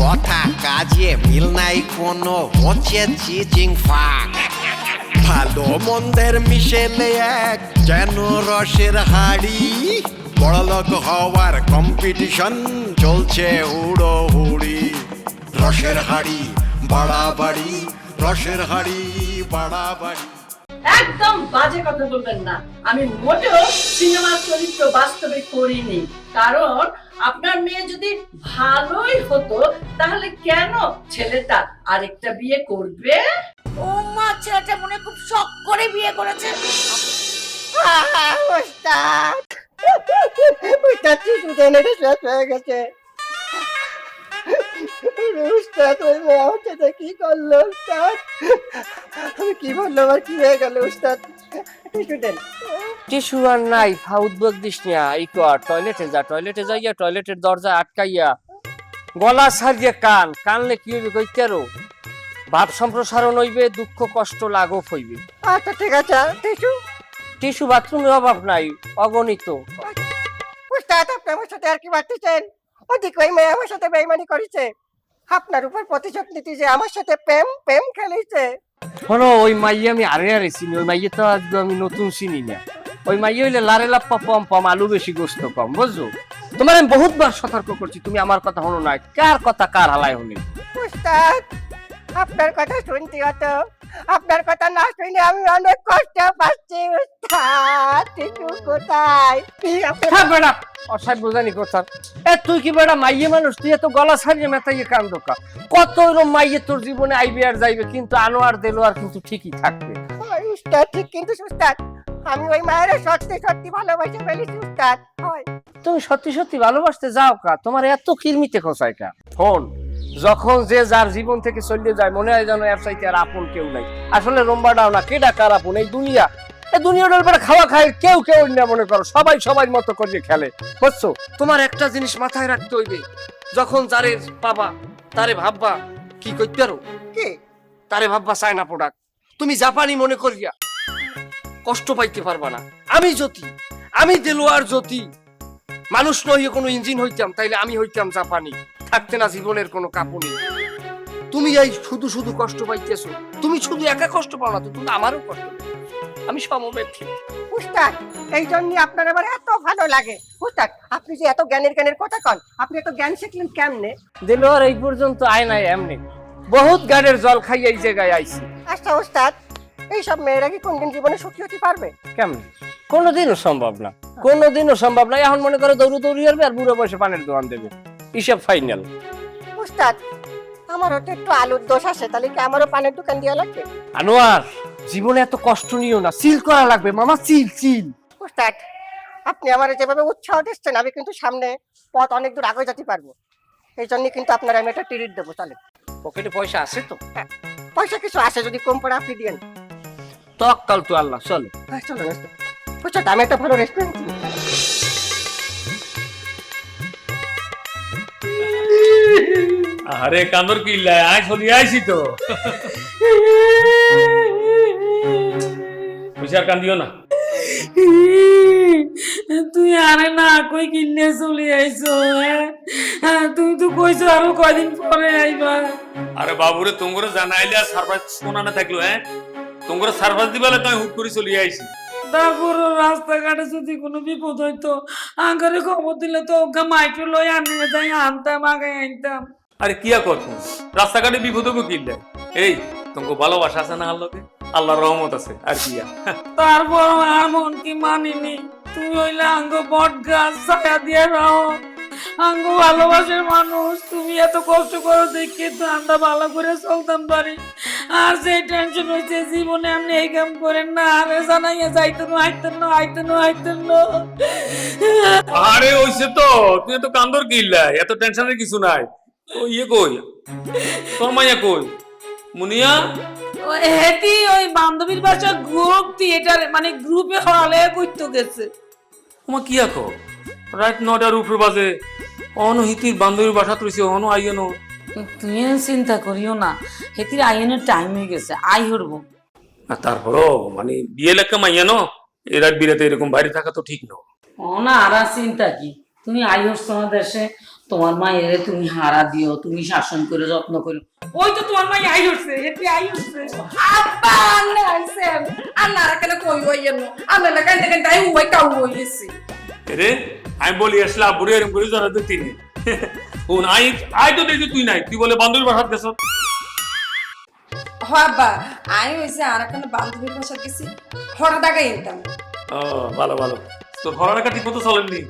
কথা কাজে মিল নাই কোনো হচ্ছে চিচিং ফাক। ভালো মন্দের মিশেলে এক যেন রসের হাড়ি। বড়লোক হওয়ার কম্পিটিশন চলছে হুড়ো হুড়ি রসের হাড়ি, বাড়াবাড়ি, রসের হাড়ি, বাড়াবাড়ি। একদম বাজে কথা বলবেন না। আমি মোটেও সিনেমার চরিত্র বাস্তবে করিনি। কারণ আপনার মেয়ে যদি ভালোই হতো তাহলে কেন ছেলেটা আরেকটা বিয়ে করবে? ও মা ছেলেটা মনে হয় খুব শখ করে বিয়ে করেছে। ওস্তাদ। ওস্তাদ স্টুডেন্টের শেষ হয়ে গেছে। উস্তাদ ওই মেয়ে আমার সাথে কি করল উস্তাদ? আমি কি বলল আমার কি হয়ে গেল উস্তাদ? স্টুডেন্ট। টিস্যু আর নাই ফা উদ্বেগ দিস না এই কর টয়লেটে যা টয়লেটে যাইয়া টয়লেটের দরজা আটকাইয়া গলা সারিয়ে কান কানলে কি হইবে কইতেরো ভাব সম্প্রসারণ হইবে দুঃখ কষ্ট লাঘব হইবে। আচ্ছা ঠিক আছে টিসু টিস্যু? বাথরুমের অভাব নাই অগণিত। উস্তাদ আপনি আমার সাথে আর কি মারতেছেন ওদিকে ওই মেয়ে আমার সাথে বেইমানি করেছে। আপনার উপর প্রতিশোধ নিতে যে আমার সাথে প্রেম প্রেম খেলেছে। শোনো ওই মাইয়ে আমি আরে আরে চিনি ওই মাইয়ে তো আজকে আমি নতুন চিনি না। ওই মাইয়ে হইলে লারে লাপ্পা পম পম আলু বেশি গোস্ত কম বুঝছ? তোমার আমি বহুতবার সতর্ক করছি তুমি আমার কথা হলো না কার কথা কার হালায় হলি? উস্তাদ আপনার কথা শুনতে হতো আপনার কথা না শুনে আমি অনেক কষ্ট পাচ্ছি উস্তাদ। কোথায়? কি আপনি- থাক বেটা অসাই বোঝানি কথা এ তুই কি বেটা মাইয়ে মানুষ তুই এত গলা ছাড়িয়ে মেতাইয়ে কান দোকা কত এরম মাইয়ে তোর জীবনে আইবে আর যাইবে কিন্তু আনোয়ার দেলোয়ার কিন্তু ঠিকই থাকবে। উস্তাদ ঠিক কিন্তু উস্তাদ আমি ওই মায়ের সত্যি সত্যি ভালোবাসে ফেলেছি উস্তাদ হয়। তুমি সত্যি সত্যি ভালোবাসতে যাও কা তোমার এত কিরমিতে খোঁচায় কা। ফোন যখন যে যার জীবন থেকে চলে যায় মনে হয় যেন এর চাইতে আর আপন কেউ নাই। আসলে রম্বাটাও না কেডা কার আপন? এই দুনিয়া এই খাওয়া খায় কেউ কেউ না মনে করো সবাই সবাই মতো খেলে। বুঝছ? তোমার একটা জিনিস মাথায় রাখতে হইবে যখন যারে পাবা তারে ভাববা কি করতে পারো? কি? তারে ভাববা চায়না প্রোডাক্ট তুমি জাপানি মনে করিয়া কষ্ট পাইতে পারবা না। আমি জ্যোতি আমি দেলোয়ার জ্যোতি। মানুষ নহিয়ে কোনো ইঞ্জিন হইতাম তাইলে আমি হইতাম জাপানি। থাকতে না জীবনের কোনো কাপুনি তুমি এই শুধু শুধু কষ্ট পাইতেছো। তুমি শুধু একা কষ্ট পাও না তো তুমি আমারও কষ্ট আমি সমব্যক্তি উস্তাদ এই জন্য আপনার আবার এত ভালো লাগে। উস্তাদ আপনি যে এত জ্ঞানের জ্ঞানের কথা কন আপনি এত জ্ঞান শিখলেন কেমনে? দেলোয়ার এই পর্যন্ত আয় নাই এমনি। বহুত গাড়ির জল খাই এই জায়গায় আইছি। আচ্ছা উস্তাদ এইসব মেয়েরা কি কোনদিন জীবনে সুখী হতে পারবে? কেমন? কোনোদিনও সম্ভব না। কোনোদিনও সম্ভব না। এখন মনে করো দৌড়ু দৌড়ি আসবে আর বুড়ো বসে পানের দোকান দেবে। হিসাব ফাইনাল। উস্তাদ আমারও তো একটু আলুর দোষ আছে তাহলে কি আমারও পানের দোকান দেওয়া লাগবে? আনোয়ার জীবনে এত কষ্ট নিও না সিল করা লাগবে মামা চিল চিল উস্তাদ আপনি আমার যেভাবে উৎসাহ দিচ্ছেন আমি কিন্তু সামনে পথ অনেক দূর আগে যেতে পারব। এই জন্য কিন্তু আপনার আমি একটা টিরিট দেবো তাহলে পকেটে পয়সা আছে তো? পয়সা কিছু আছে যদি কম পড়ে আপনি দিয়েন। তক্কাল তো আল্লাহ চলো। হ্যাঁ চলো উস্তাদ আমি একটা ভালো রেস্টুরেন্ট আরে কান্দর কিল্লায় আয় চলি আইছি তো বেশি আর কান্দিও না। তুই আরে না কই কিনে চলে আইছো হ্যাঁ? তুই তো কইছো আরও কয়দিন পরে আইবা। আরে বাবুরে তোমরা জানাইলে আর সারপ্রাইজ শোনা না থাকল হ্যাঁ? তোমরা সারপ্রাইজ দিবালে তাই হুট করে চলে আইছি। তারপর রাস্তাঘাটে যদি কোনো বিপদ হইতো আঙ্গারে খবর দিলে তো ওকে মাইকে লই আনিয়ে যাই আনতাম আগে আনতাম। আরে কিয়া কত রাস্তাঘাটে বিপদ হব কিনলে এই তোমাকে ভালোবাসা আছে না আল্লাহকে আল্লাহর রহমত আছে আর কিয়া? তারপর আর মন কি মানিনি? তুমি হইলে আঙ্গ বট গাছ ছায়া দিয়ে রাও। আঙ্গ ভালোবাসার মানুষ তুমি এত কষ্ট করো দেখে তো আমরা ভালো করে চলতাম পারি। আর যে টেনশন হয়েছে জীবনে আপনি এই কাম করেন না আরে জানাইয়া যাইতেন না আইতেন না আইতেন না আইতেন না। আরে ওইসে তো তুই তো কান্দর কিল্লাই এত টেনশনের কিছু নাই। ও ইয়ে কই? তোর মাইয়া কই? মুনিয়া? হেতি ওই বান্ধবীর বাসা গ্রুপ থিয়েটারে মানে গ্রুপে হলে করতে গেছে। তোমার কি আঁকো রাত নটার উপর বাজে। অনুহিতির বান্ধবীর বাসা তুলছি অনু আইয়েনো। তুমি চিন্তা করিও না হেতির আইনের টাইম হয়ে গেছে আই হরবো। আর তারপরও মানে বিয়ে লেখা মাইয়া নো? এ বিরাতে এরকম বাইরে থাকা তো ঠিক না? আর আর চিন্তা কি? তুমি আই হস তোমার দেশে তোমার মায়ের তুমি হারা দিও তুমি শাসন করে যত্ন করো ওই তো তোমার মাই আই হচ্ছে হেতি আই হচ্ছে আব্বা আন্না আইসেন আন্না কেন কই হই এনো আমি না কাইতে কাইতে আই উই কাউ হই গেছি রে আমি বলি আসলে বুড়ি এরকম করে জানা তো তিনি। শুন আই আই তো দেখছি তুই নাই। তুই বলে বান্ধবীর বাসাত গেছ? হ আব্বা আই হইছে আর কেন বান্ধবীর বাসা গেছি। হঠাৎ দাগাই ইনতাম ও ভালো ভালো। তোর পড়ালেখা ঠিক মতো চলেননি?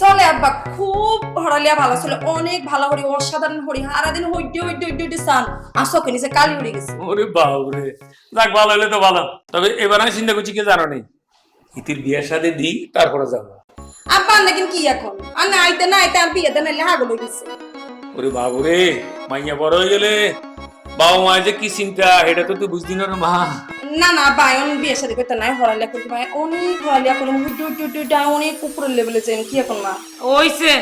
চলে আব্বা খুব হড়ালিয়া ভালো ছিল অনেক ভালো হরি অসাধারণ হরি। সারাদিন হইডে হইডে হইডে হইডে সান আসকে নিচে কালি উড়ে গেছে। ওরে বাবরে যাক ভালো হলে তো ভালো। তবে এবার আমি চিন্তা করছি কি জানো। নেই ইতির বিয়ের সাথে দিই তারপরে যাব। আব্বা আন্না কিন্তু কি এখন? আন্না আইতে না আইতে আর বিয়ে দেন হাগল হয়ে গেছে। ওরে বাবুরে মাইয়া বড় হয়ে গেলে। বাবা মায়ের যে কি চিন্তা এটা তো তুই বুঝতি না রে মা। না না ভাই অনেক বিয়ে সাথে করতে নাই হড়ালিয়া করতে ভাই অনেক হড়ালিয়া করে হইডে হইডে হইডে হইডে অনেক উপরের লেভেলে যাই কি এখন মা? ওইছে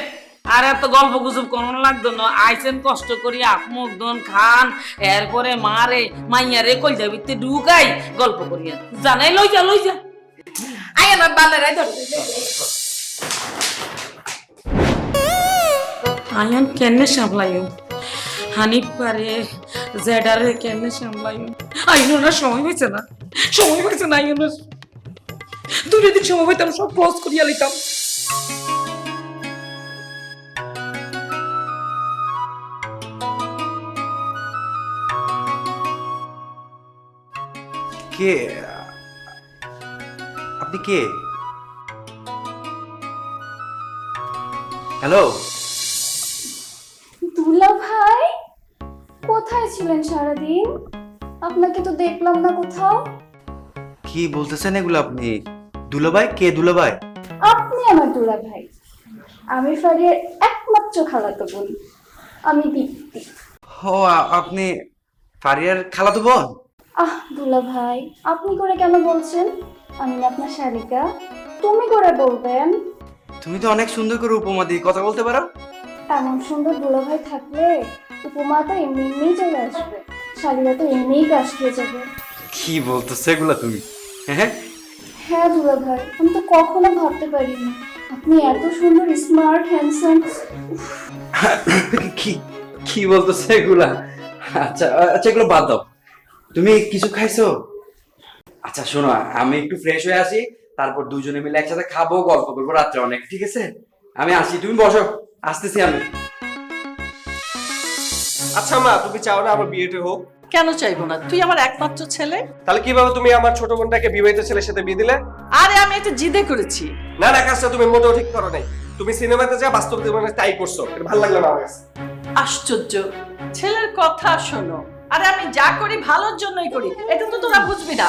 আর এত গল্প গুজব কোন লাগতো না। আইসেন কষ্ট করি আপমুক দন খান। এরপরে মারে মাইয়ারে কই যাবি তে ঢুকাই গল্প করিয়া। জানাই লই যা লই যা আই আমার বালেরাই ধরে আয়ান কেনে সামলাইও হানিফ পারে জেডারে কেনে সামলাইও আইনো না সময় হয়েছে না। সময় হয়েছে না আইনো দূরে দিন সময় হইতাম সব ক্লোজ করিয়া লিতাম কে? কে? হ্যালো দুলা ভাই কোথায় ছিলেন সারাদিন? আপনাকে তো দেখলাম না কোথাও। কি বলতেছেন এগুলো আপনি? দুলাভাই কে দুলাভাই আপনি আমার দুলা ভাই। আমি ফারিয়ার একমাত্র খালাতো বোন। আমি দীপ্তি। ও আপনি ফারিয়ার খালাতো বোন? আহ দুলা ভাই আপনি করে কেন বলছেন? আমি না আপনার শালিকা। তুমি করে বলবেন? তুমি তো অনেক সুন্দর করে উপমা দিয়ে কথা বলতে পারো। এমন সুন্দর দুলা ভাই থাকলে উপমা তো এমনি এমনিই চলে আসবে। শালিকা তো এমনিই কাজ খেয়ে যাবে। কি বলতেছে এগুলা তুমি? হ্যাঁ হ্যাঁ। দুলা ভাই আমি তো কখনো ভাবতে পারিনি। আপনি এত সুন্দর স্মার্ট হ্যান্ডসাম। কি কি বলতেছে এগুলা আচ্ছা আচ্ছা এগুলো বাদ দাও। তুমি কিছু খাইছো? আচ্ছা শোনো আমি একটু ফ্রেশ হয়ে আসি তারপর দুজনে মিলে একসাথে খাব গল্প করব রাত্রে অনেক ঠিক আছে? আমি আসি তুমি বসো আসতেছি আমি। আচ্ছা মা তুমি চাও না আমার বিয়েটা হোক? কেন চাইব না? তুই আমার একমাত্র ছেলে? তাহলে কীভাবে তুমি আমার ছোট বোনটাকে বিবাহিত ছেলের সাথে বিয়ে দিলে? আরে আমি এটা জিদে করেছি। না না কাজটা তুমি মোটেও ঠিক করো নাই। তুমি সিনেমাতে যা বাস্তব জীবনে তাই করছ। এটা ভালো লাগল না আমার কাছে। আশ্চর্য। ছেলের কথা শোনো। আরে আমি যা করি ভালোর জন্যই করি। এটা তো তোরা বুঝবি না।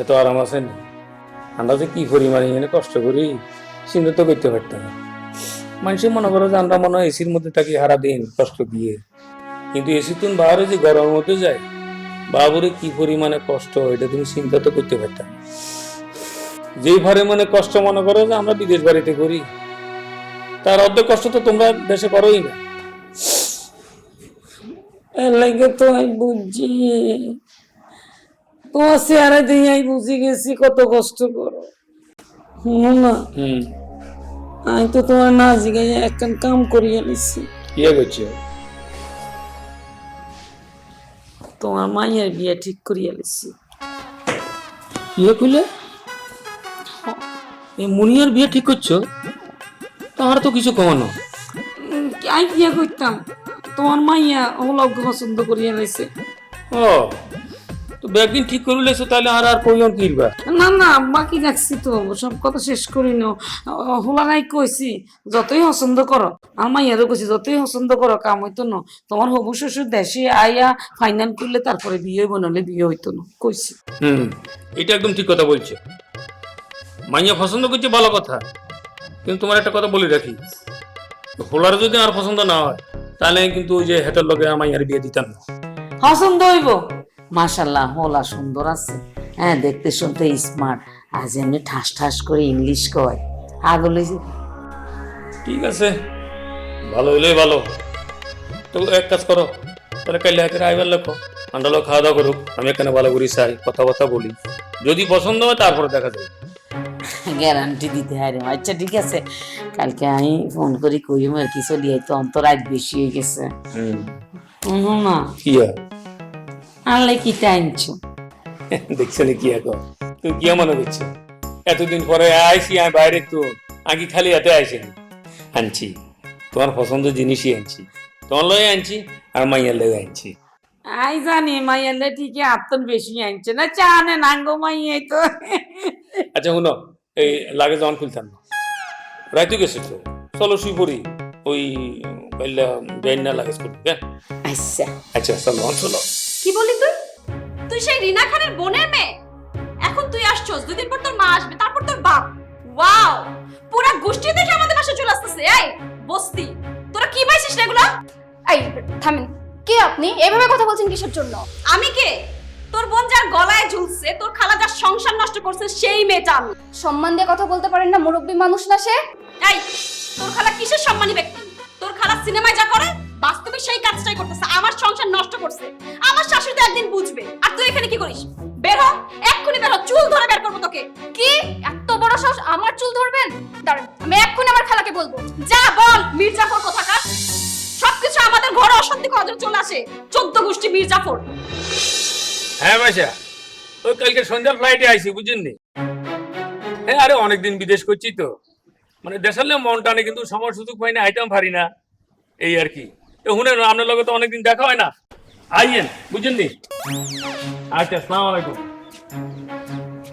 এত আরাম আছে না আমরা যে কি পরিমাণে এখানে কষ্ট করি, চিন্তা তো করতে পারতাম না। মানুষে মনে করো যে আমরা মনে হয় এসির মধ্যে থাকি হারা দিন কষ্ট দিয়ে। কিন্তু এসি তুমি বাইরে যে গরমের মধ্যে যায়, বাবুরে কি পরিমাণে কষ্ট, এটা তুমি চিন্তা তো করতে পারতাম যেই ভারে মানে কষ্ট মনে করো যে আমরা বিদেশ বাড়িতে করি তার অর্ধেক কষ্ট তো তোমরা দেশে করোই না। লাগে তো বুঝছি। তোমার চেহারা বুঝি গেছি কত কষ্ট করো। না আমি তো তোমার না জিগাই একটা কাম করিয়ে নিছি। ইয়ে করছে? তোমার মায়ের বিয়ে ঠিক করিয়ে নিছি। বিয়ে কইলে এই মুনিয়ার বিয়ে ঠিক করছ? তার তো কিছু কমানো আমি বিয়ে করতাম। তোমার মাইয়া হলক পছন্দ করিয়া নিছে। ও। তো ব্যাগদিন ঠিক করে লেছো তাহলে আর আর কইন কিরবা না না বাকি রাখছি তো? সব কথা শেষ করি নো। হোলা নাই কইছি যতই পছন্দ করো। আর কইছি যতই পছন্দ করো কাম হইতো না। তোমার হবু শ্বশুর দেশে আইয়া ফাইনাল করলে তারপরে বিয়ে হইব নাহলে বিয়ে হইতো না কইছি। হুম এটা একদম ঠিক কথা বলছো। মাইয়া পছন্দ করছে ভালো কথা কিন্তু তোমার একটা কথা বলে রাখি। হোলার যদি আর পছন্দ না হয় তাহলে কিন্তু ওই যে হেতের লগে মাইয়ার বিয়ে দিতাম না। পছন্দ হইব? মাশাল্লাহ হোলা সুন্দর আছে। হ্যাঁ দেখতে শুনতে স্মার্ট আজ এমনি ঠাস ঠাস করে ইংলিশ কয়। আগলে ঠিক আছে ভালো হইলেই ভালো। তো এক কাজ করো তাহলে কাল হাতের আইবার লেখো আন্ডালো খাওয়া দাওয়া করুক আমি এখানে ভালো করি চাই কথাবার্তা বলি। যদি পছন্দ হয় তারপরে দেখা যাবে। গ্যারান্টি দিতে হয় আচ্ছা ঠিক আছে। কালকে আমি ফোন করি কইম আর কি চলি তো অন্তর আজ বেশি হয়ে গেছে। না। কি? আনলে কি টাইমছো দেখছ না কি এখন? তুমি কি মনে করছ? এতদিন পরে আইসি আমি বাইরে তো আগে খালি এতে আইসি আনছি। তোমার পছন্দ জিনিসই আনছি। তোমার লয়ে আনছি আর মাইয়ার লয়ে আনছি। আই জানি মাইয়ালে ঠিকই আত্মন বেশি আনছে। না চা চানে নাঙ্গো মাইয়াই তো। আচ্ছা শুনো এই লাগে যখন খুলতাম। না রাইতে গেছে তো চলো শুই পড়ি। ওই কাইলা বেন না লাগেজ করবি হ্যাঁ? আচ্ছা। আচ্ছা চলো চলো। কি বলি তুই? তুই সেই রিনা খানের বোনের মেয়ে? এখন তুই আসছস দুদিন পর তোর মা আসবে তারপর তোর বাপ। ওয়াও! পুরা গোষ্ঠী দেখে আমাদের বাসায় চলে আসতেছে এই বস্তি। তোরা কি পাইছিস এগুলো? এই থামেন। কে আপনি? এভাবে কথা বলছেন কিসের জন্য? আমি কে? তোর বোন যার গলায় ঝুলছে তোর খালা যার সংসার নষ্ট করছে সেই মেয়েটা আমি। সম্মান দিয়ে কথা বলতে পারেন না মুরব্বী মানুষ না সে? এই তোর খালা কিসের সম্মানী ব্যক্তি? তোর খালা সিনেমায় যা করে বাস্তবে সেই কাজটাই করতেছে, আমার সংসার নষ্ট করছে, আমার শাশুড়ি তো একদিন বুঝবে। আর তুই এখানে কি করিস? বের হ, এক্ষুনি বের হ, চুল ধরে বের করব তোকে। কি? এত বড় সাহস, আমার চুল ধরবেন? দাঁড়ান, আমি এক্ষুনি আমার খালাকে বলব। যা বল, মির্জাফর কোথাকার? সবকিছু আমাদের ঘরে অশান্তি করার চলে আসে, চোদ্দ গোষ্ঠী মির্জাফর। হ্যাঁ বাসা ওই কালকে সন্ধ্যার ফ্লাইটে আইসি বুঝছেন নি হ্যাঁ আরে অনেকদিন বিদেশ করছি তো। মানে দেশালে মন টানে কিন্তু সময় সুযোগ পাই না আইতাম পারি না, এই আর কি। এ শুনে আপনার লগে তো অনেকদিন দেখা হয় না। আইয়েন বুঝছেন নি আচ্ছা আসসালামু আলাইকুম।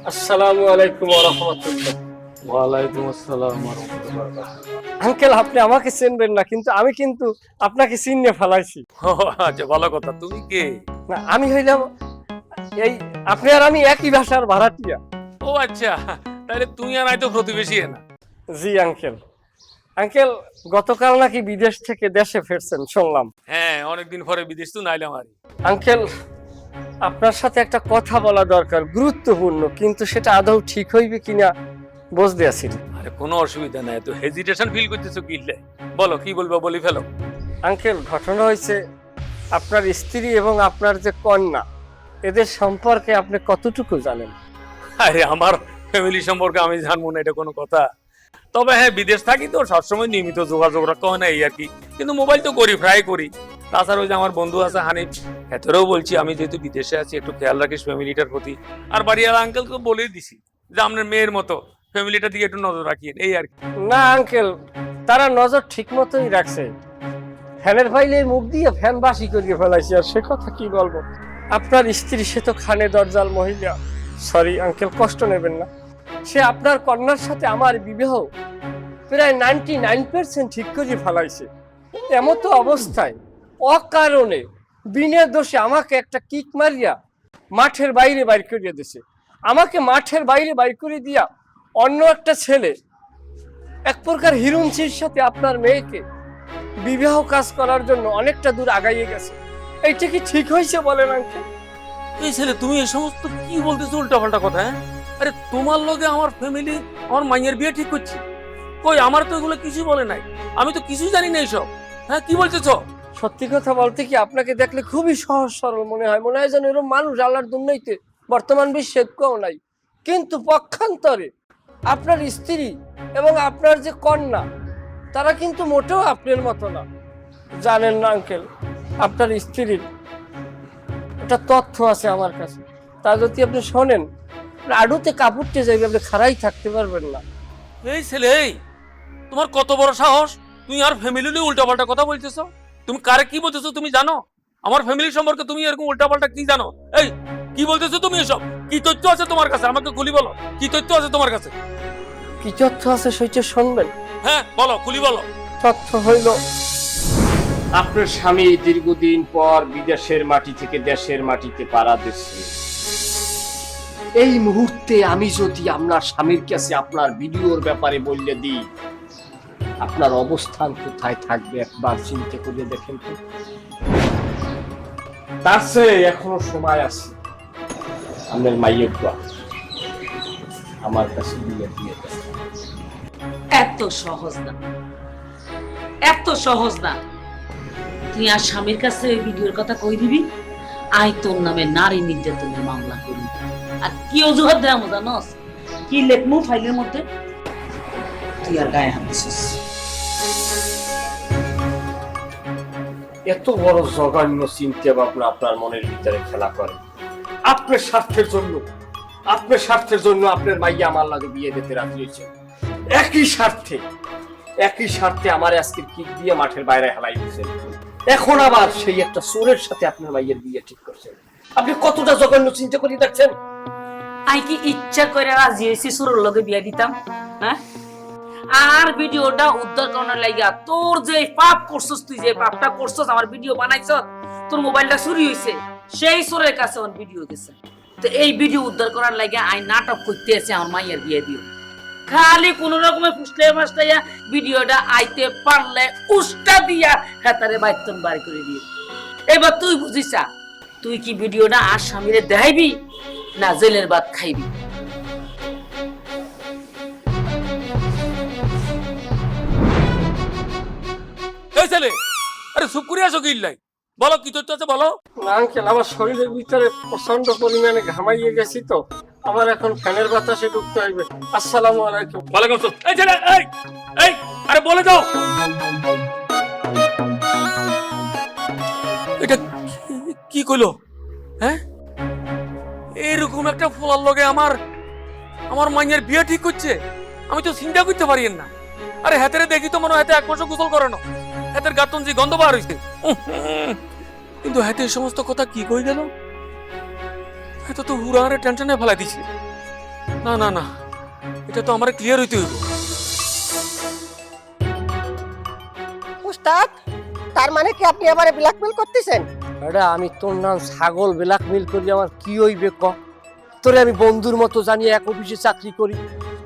আসসালামু আলাইকুম ওয়া ওয়ালাইকুম আসসালাম। আঙ্কেল আপনি আমাকে চিনবেন না কিন্তু আমি কিন্তু আপনাকে চিনে ফেলাইছি। আচ্ছা ভালো কথা। তুমি কে? না আমি হইলাম এই আপনি আর আমি একই ভাষার ভাড়াটিয়া। ও আচ্ছা। তাহলে তুমি আর আই তো প্রতিবেশী না। জি আঙ্কেল। আঙ্কেল গতকাল নাকি বিদেশ থেকে দেশে ফিরছেন শুনলাম। হ্যাঁ অনেকদিন পরে বিদেশ তো নাইলাম আর আঙ্কেল আপনার সাথে একটা কথা বলা দরকার গুরুত্বপূর্ণ কিন্তু সেটা আদৌ ঠিক হইবে কিনা বুঝতে আছি আরে কোনো অসুবিধা নাই তো হেজিটেশন ফিল করতেছো কি? বলো কি বলব বলি ফেলো। আঙ্কেল ঘটনা হয়েছে আপনার স্ত্রী এবং আপনার যে কন্যা এদের সম্পর্কে আপনি কতটুকু জানেন? আরে আমার ফ্যামিলি সম্পর্কে আমি জানব না এটা কোনো কথা। তবে হ্যাঁ বিদেশ থাকি তো সবসময় নিয়মিত যোগাযোগ রাখা হয় না এই আর কি। কিন্তু মোবাইল তো করি, প্রায় করি। তাছাড়া ওই যে আমার বন্ধু আছে হানিফ এতটাও বলছি, আমি যেহেতু বিদেশে আছি, একটু খেয়াল রাখিস ফ্যামিলিটার প্রতি। আর বাড়িওয়ালা আঙ্কেলকে বলেই দিছি যে, আপনার মেয়ের মতো ফ্যামিলিটার দিকে একটু নজর রাখিয়েন। এই আর কি। না আঙ্কেল তারা নজর ঠিক মতোই রাখছে। ফ্যানের ফাইলে মুখ দিয়ে ফ্যান বাসি করিয়ে ফেলাইছে, আর সে কথা কি বলব? আপনার স্ত্রী সে তো খানে দরজাল মহিলা। সরি আঙ্কেল কষ্ট নেবেন না। সে আপনার কন্যার সাথে আমার বিবাহ প্রায় নাইনটি নাইন পার্সেন্ট ঠিক করে ফেলাইছে। এমতো অবস্থায়, অকারণে, বিনা দোষে আমাকে একটা কিক মারিয়া মাঠের বাইরে বাইর করিয়ে দিছে। আমাকে মাঠের বাইরে বাইর করে দিয়া অন্য একটা ছেলে, এক প্রকার হিরুঞ্চির সাথে আপনার মেয়েকে বিবাহ কাজ করার জন্য অনেকটা দূর আগাইয়ে গেছে। এইটা কি ঠিক হয়েছে বলেন আঙ্কেল? এই ছেলে, তুমি এই সমস্ত কি বলতেছো উল্টা পাল্টা কথা হ্যাঁ? আরে তোমার লগে আমার ফ্যামিলি আমার মাইয়ের বিয়ে ঠিক করছি। কই, আমার তো এগুলো কিছু বলে নাই। আমি তো কিছুই জানি না এইসব। হ্যাঁ কি বলতেছো? সত্যি কথা বলতে কি আপনাকে দেখলে খুবই সহজ সরল মনে হয়। মনে হয় যেন এরকম মানুষ আল্লাহর দুর্নৈতে বর্তমান বিশ্বে কেউ নাই। কিন্তু পক্ষান্তরে আপনার স্ত্রী এবং আপনার যে কন্যা, তারা কিন্তু মোটেও আপনার মতো না। জানেন না আঙ্কেল আপনার স্ত্রীর একটা তথ্য আছে আমার কাছে। তা যদি আপনি শোনেন আডুতে কাপড়তে যাইবে আপনি খাড়াই থাকতে পারবেন না। এই ছেলে তোমার কত বড় সাহস? তুমি আর ফ্যামিলি নিয়ে উল্টা পাল্টা কথা বলতেছো? তুমি কারে কি বলতেছো তুমি জানো? আমার ফ্যামিলি সম্পর্কে তুমি এরকম উল্টাপাল্টা কি জানো? এই কি বলতেছো তুমি এসব? কি তথ্য আছে তোমার কাছে? আমাকে খুলি বলো। কি তথ্য আছে তোমার কাছে? কি তথ্য আছে সইটা শুনবেন। হ্যাঁ বলো খুলি বলো। তথ্য হইল আপনার স্বামী দীর্ঘদিন পর বিদেশের মাটি থেকে দেশের মাটিতে পাড়া দিচ্ছে। এই মুহূর্তে আমি যদি আপনার স্বামীর কাছে আপনার ভিডিওর ব্যাপারে বললে দিই, আপনার অবস্থান কোথায় থাকবে একবার চিন্তা করে দেখেন তো। তার এখনও সময় আছে। আপনার মাইয়ের দোয়া। আমার কাছে দিয়ে দিয়ে। এত সহজ না। এত সহজ না। তুই আর স্বামীর কাছে ভিডিওর কথা কই দিবি? আয় তোর নামে নারী নির্যাতনের মামলা করি। আর কি অজুহাত দেয় জানোস কি লেখমু ফাইলের মধ্যে? তুই আর গায়ে হাত দিছিস। এত বড় জঘন্য চিন্তা ভাবনা আপনার মনের ভিতরে খেলা করে। আপনার স্বার্থের জন্য, আপনার স্বার্থের জন্য আপনার মাইয়া আমার লাগে বিয়ে দিতে রাজি হয়েছে। একই স্বার্থে একই স্বার্থে আমার আজকে কিক দিয়ে মাঠের বাইরে হেলাই দিয়েছেন। এখন আবার সেই একটা চোরের সাথে আপনার মাইয়ের বিয়ে ঠিক করছেন। আপনি কতটা জঘন্য চিন্তা করে দেখছেন? আই কি ইচ্ছা করে রাজি হয়েছি সুরের লগে বিয়া দিতাম হ্যাঁ? আর ভিডিওটা উদ্ধার করানোর লাগিয়া তোর যে পাপ করছস, তুই যে পাপটা করছস, আমার ভিডিও বানাইছ তোর মোবাইলটা চুরি হয়েছে সেই সুরের কাছে আমার ভিডিও গেছে। তো এই ভিডিও উদ্ধার করার লাগিয়া আই নাটক করতে আছে আমার মাইয়ের বিয়ে দিও। খালি কোন রকমের ফুসলে মাসলাইয়া ভিডিওটা আইতে পারলে উষ্টা দিয়া হেতারে বাইতন বার করে দিও। এবার তুই বুঝিসা, তুই কি ভিডিওটা আর স্বামীরে দেখাইবি? না জেলের ভাত খাইবি। এই ছেলে আরে চুপ করে আছো কি বলো কি তথ্য আছে বলো। আঙ্কেল আমার শরীরের ভিতরে প্রচণ্ড পরিমাণে ঘামাইয়ে গেছি তো। আমার এখন ফ্যানের বাতাসে ঢুকতে হইবে। আসসালামু আলাইকুম। ওয়ালাইকুম আসসালাম। এই ছেলে এই এই আরে বলে দাও। এটা কি- কি কইলো? হ্যাঁ? এরকম একটা ফলার লগে আমার আমার মাইয়ের বিয়ে ঠিক করছে আমি তো চিন্তা করতে পারি না। আরে হাতেরে দেখি তো মনে হয় এক বছর গোসল করে না। হাতের গাতন যে গন্ধ বার উহ। কিন্তু হাতে এই সমস্ত কথা কি কই গেল? এটা তো হুরারে টেনশনে ফেলাই দিছে। না না না, এটা তো আমার ক্লিয়ার হইতে হইব। তার মানে কি আপনি আমারে ব্ল্যাকমেল করতেছেন? এটা আমি তোর নাম ছাগল বেলাক মিল করি, আমার কি হইবে ক? তোরে আমি বন্ধুর মতো জানি, এক অফিসে চাকরি করি।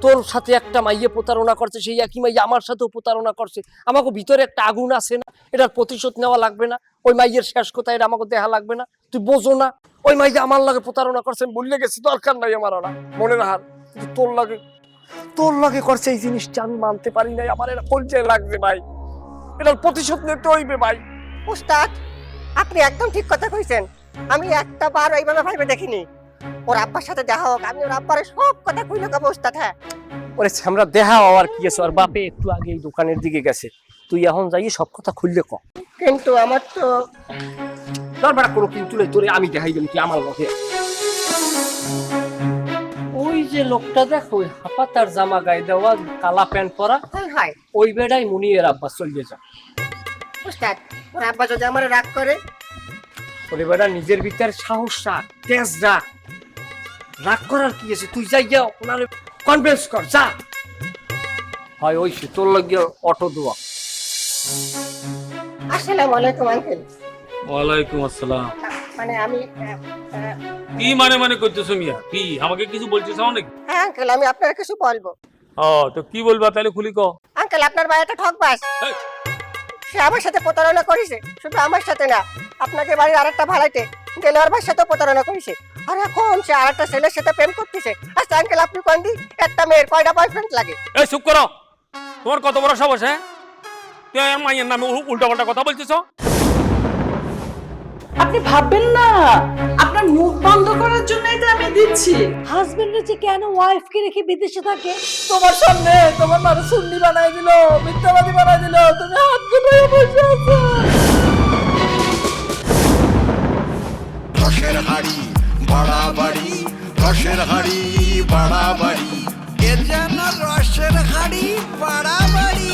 তোর সাথে একটা মাইয়ে প্রতারণা করছে, সেই একই মাইয়ে আমার সাথেও প্রতারণা করছে। আমাকে ভিতরে একটা আগুন আছে না, এটার প্রতিশোধ নেওয়া লাগবে না। ওই মাইয়ের শেষ কথা, এটা আমাকে দেখা লাগবে না। তুই বোঝো না, ওই মাইয়ে আমার লাগে প্রতারণা করছে ভুলে গেছি, দরকার নাই আমার ওরা মনে রাখার কিন্তু তোর লাগে তোর লাগে করছে এই জিনিসটা, আমি মানতে পারি নাই, আমার এটা পরিচয় লাগবে ভাই। এটার প্রতিশোধ নিতে হইবে ভাই। উস্তাদ আপনি একদম ঠিক কথা কইছেন। আমি একটা বার ওইভাবে ভাইবে দেখিনি। ওর আব্বার সাথে দেখা হোক আমি ওর আব্বারে সব কথা কইলে কব উস্তাদ হ্যাঁ? ওরে আমরা দেখা হওয়ার কি আছে? ওর বাপে একটু আগে এই দোকানের দিকে গেছে। তুই এখন যাই সব কথা খুললে ক। কিন্তু আমার তো তোর বেড়া কোনো কিন্তু নেই তোরে আমি দেখাই দেব তুই আমার লগে ওই যে লোকটা দেখ ওই হাপাতার জামা গায়ে দেওয়া কালা প্যান্ট পরা হাই ওই বেড়াই মুনিয়ের আব্বা চলিয়ে যা উস্তাদ ওর আব্বা যদি আমার রাগ করে? নিজের ভিতরে সাহস রাখ তেজ রাখ। রাগ করার কি আছে? তুই যাই গিয়া ওনারে কনভিন্স কর যা। হয় ওই সে তোর লাগিয়ে অটো দেওয়া আসসালামু আলাইকুম আঙ্কেল। ওয়ালাইকুম আসসালাম। মানে আমি কি মানে মানে করতেছো মিয়া? কি আমাকে কিছু বলছিস অনেক? হ্যাঁ আঙ্কেল আমি আপনার কিছু বলব। ও তো কি বলবা তাহলে খুলি ক আঙ্কেল আপনার ভাই একটা ঠকবাস। এই। সে আমার সাথে প্রতারণা করেছে। শুধু আমার সাথে না, আপনাকে বাড়ির আরেকটা ভাড়াইতে দেলোয়ার ভাইয়ের সাথে প্রতারণা করেছে। আর এখন সে আর একটা ছেলের সাথে প্রেম করতেছে। আচ্ছা আঙ্কেল আপনি কোন দিন? একটা মেয়ের কয়টা বয়ফ্রেন্ড লাগে? এই, চুপ করো। তোমার কত বড় সাহস হ্যাঁ? তুই আমার মাইয়ের নামে উল্টা পাল্টা কথা বলছিস আপনি ভাববেন না। আপনার মুখ বন্ধ করার জন্য এটা আমি দিচ্ছি। হাজবেন্ড যে কেন ওয়াইফকে রেখে বিদেশে থাকে? তোমার সামনে তোমার মানুষ সুন্নি বানাই দিল মিথ্যাবাদী বানাই দিল তুমি হাত গুলিয়ে বসে আছো। রসের হাড়ি বাড়াবাড়ি রসের হাড়ি বাড়াবাড়ি। এর যেন রসের হাড়ি বাড়াবাড়ি।